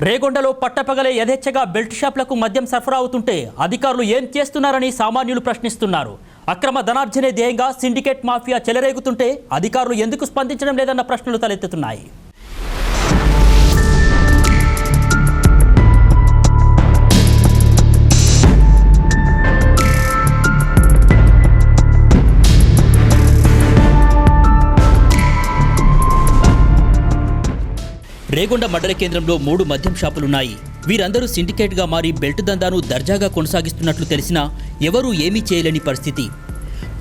రేగొండలో పట్టపగలే యథేచ్ఛగా బెల్ట్ షాప్లకు మద్యం సరఫరా అవుతుంటే అధికారులు ఏం చేస్తున్నారని సామాన్యులు ప్రశ్నిస్తున్నారు. అక్రమ ధనార్జనే ధ్యేయంగా సిండికేట్ మాఫియా చెలరేగుతుంటే అధికారులు ఎందుకు స్పందించడం లేదన్న ప్రశ్నలు తలెత్తుతున్నాయి. రేగొండ మండల కేంద్రంలో మూడు మద్యం షాపులున్నాయి. వీరందరూ సిండికేట్గా మారి బెల్ట్ దందాను దర్జాగా కొనసాగిస్తున్నట్లు తెలిసినా ఎవరూ ఏమీ చేయలేని పరిస్థితి.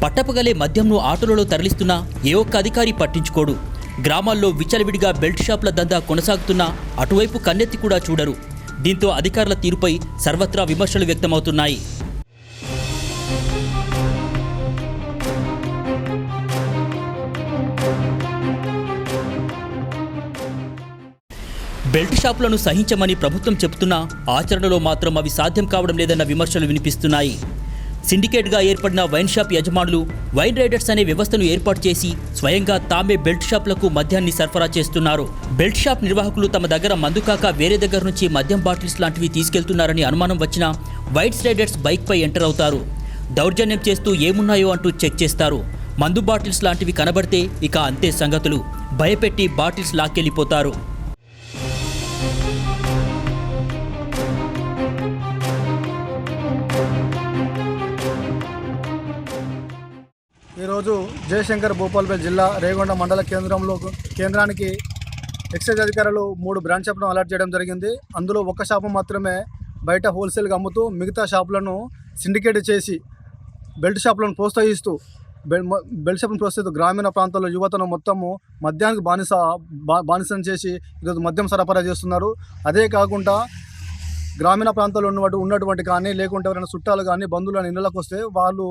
పట్టపగలే మద్యంను ఆటోలలో తరలిస్తున్నా ఏ ఒక్క అధికారి పట్టించుకోడు. గ్రామాల్లో విచ్చలవిడిగా బెల్ట్ షాపుల దందా కొనసాగుతున్నా అటువైపు కన్నెత్తి కూడా చూడరు. దీంతో అధికారుల తీరుపై సర్వత్రా విమర్శలు వ్యక్తమవుతున్నాయి. బెల్ట్ షాపులను సహించమని ప్రభుత్వం చెబుతున్నా ఆచరణలో మాత్రం అవి సాధ్యం కావడం లేదన్న విమర్శలు వినిపిస్తున్నాయి. సిండికేట్గా ఏర్పడిన వైన్ షాప్ యజమానులు వైన్ రైడర్స్ అనే వ్యవస్థను ఏర్పాటు చేసి స్వయంగా తామే బెల్ట్ షాపులకు మద్యాన్ని సరఫరా చేస్తున్నారు. బెల్ట్ షాప్ నిర్వాహకులు తమ దగ్గర మందు కాక వేరే దగ్గర నుంచి మద్యం బాటిల్స్ లాంటివి తీసుకెళ్తున్నారని అనుమానం వచ్చినా వైట్స్ రైడర్స్ బైక్పై ఎంటర్ అవుతారు. దౌర్జన్యం చేస్తూ ఏమున్నాయో అంటూ చెక్ చేస్తారు. మందు బాటిల్స్ లాంటివి కనబడితే ఇక అంతే సంగతులు. భయపెట్టి బాటిల్స్ లాక్కెళ్ళిపోతారు. ఈరోజు జయశంకర్ భూపాల్పేట జిల్లా రేగొండ మండల కేంద్రంలో కేంద్రానికి ఎక్సైజ్ అధికారులు మూడు బ్రాంచ్ షాపులను అలర్ట్ చేయడం జరిగింది. అందులో ఒక షాపు మాత్రమే బయట హోల్సేల్గా అమ్ముతూ మిగతా షాపులను సిండికేట్ చేసి బెల్ట్ షాపులను ప్రోత్సహిస్తూ బెల్ బెల్ట్ షాపులను ప్రోత్సహిస్తూ గ్రామీణ ప్రాంతాల్లో యువతను మొత్తము మద్యానికి బానిస బా- బానిసం చేసి ఈరోజు మద్యం సరఫరా చేస్తున్నారు. అదే కాకుండా గ్రామీణ ప్రాంతాల్లో ఉన్నటువంటి ఉన్నటువంటి కానీ లేకుంటే ఎవరైనా చుట్టాలు కానీ బంధువులు ఇళ్ళకి వస్తే వాళ్ళు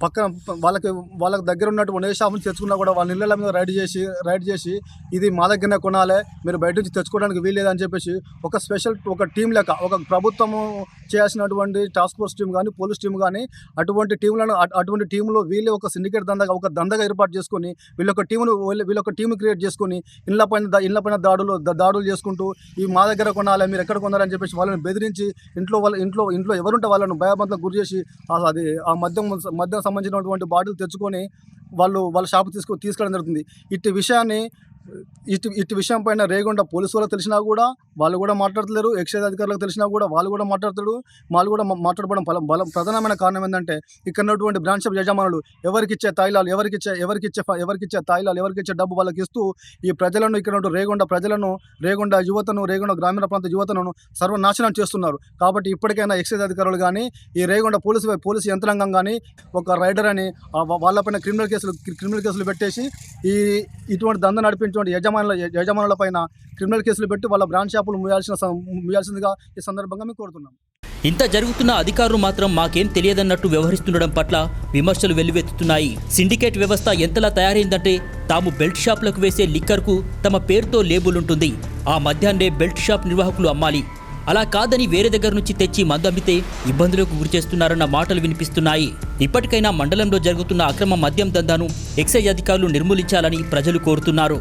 పక్కన వాళ్ళకి వాళ్ళకి దగ్గర ఉన్నటువంటి ఏ షాపులు తెచ్చుకున్నా కూడా వాళ్ళ ఇళ్ళ మీద రైడ్ చేసి రైడ్ చేసి ఇది మా దగ్గరనే కొనాలి మీరు బయట నుంచి తెచ్చుకోవడానికి వీల్లేదని చెప్పేసి ఒక స్పెషల్ ఒక టీం లెక్క ఒక ప్రభుత్వము చేసినటువంటి టాస్క్ ఫోర్స్ టీం కానీ పోలీస్ టీం కానీ అటువంటి టీంలను అటు- అటువంటి టీంలో వీళ్ళే ఒక సిండికేట్ దందగా ఒక దందగా ఏర్పాటు చేసుకొని వీళ్ళొక టీమును వీళ్ళొక టీం క్రియేట్ చేసుకొని ఇళ్ళ పైన ఇళ్ళ పైన దాడులు దాడులు చేసుకుంటూ ఈ మా దగ్గర కొనాలి మీరు ఎక్కడ కొనాలని చెప్పేసి వాళ్ళని బెదిరించి ఇంట్లో వాళ్ళ ఇంట్లో ఇంట్లో ఎవరుంటే వాళ్ళను భయబంధలకు గురి చేసి అది ఆ మద్యం మద్యం సంబంధించినటువంటి బాటిల్ తెచ్చుకొని వాళ్ళు వాళ్ళ షాపు తీసుకు తీసుకెళ్ళడం జరుగుతుంది. ఇట్టి విషయాన్ని ఇటు ఇటు విషయం పైన రేగొండ పోలీసు వాళ్ళకి తెలిసినా కూడా వాళ్ళు కూడా మాట్లాడలేరు ఎక్సైజ్ అధికారులకు తెలిసినా కూడా వాళ్ళు కూడా మాట్లాడతారు వాళ్ళు కూడా మా- మాట్లాడడం బలం బలం ప్రధానమైన కారణం ఏంటంటే ఇక్కడ ఉన్నటువంటి బ్రాంచ్ షాప్ యజమానులు ఎవరికి ఇచ్చే తాయిలాలు ఎవరికి ఇచ్చే ఎవరికి ఇచ్చే ఎవరికి ఇచ్చే తాయిలాలు ఎవరికి ఇచ్చే డబ్బు వాళ్ళకి ఇస్తూ ఈ ప్రజలను ఇక్కడ ఉన్న రేగొండ ప్రజలను రేగొండ యువతను రేగొండ గ్రామీణ ప్రాంత యువతను సర్వనాశనం చేస్తున్నారు. కాబట్టి ఇప్పటికైనా ఎక్సైజ్ అధికారులు కానీ ఈ రేగొండ పోలీసు పోలీసు యంత్రాంగం కానీ ఒక రైడర్ అని వాళ్ళ వా- వాళ్ళపైన క్రిమినల్ కేసులు క్రిమినల్ కేసులు పెట్టేసి ఈ ఇటువంటి దంద నడిపించేటువంటి యజమానుల యజమానుల పైన క్రిమినల్ కేసులు పెట్టి వాళ్ళ బ్రాంచ్ షాపులు ముయాల్సిన సం- ముయాల్సిందిగా ఈ సందర్భంగా మేము కోరుతున్నాం. ఇంత జరుగుతున్న అధికారులు మాత్రం మాకేం తెలియదన్నట్టు వ్యవహరిస్తుండడం పట్ల విమర్శలు వెల్లువెత్తుతున్నాయి. సిండికేట్ వ్యవస్థ ఎంతలా తయారైందంటే తాము బెల్ట్ షాపులకు వేసే లిక్కర్కు తమ పేరుతో లేబుల్ ఉంటుంది. ఆ మధ్యాహ్నే బెల్ట్ షాప్ నిర్వాహకులు అమ్మాలి. అలా కాదని వేరే దగ్గర నుంచి తెచ్చి మందు అమ్మితే ఇబ్బందులకు గురి చేస్తున్నారన్న మాటలు వినిపిస్తున్నాయి. ఇప్పటికైనా మండలంలో జరుగుతున్న అక్రమ మద్యం దందాను ఎక్సైజ్ అధికారులు నిర్మూలించాలని ప్రజలు కోరుతున్నారు.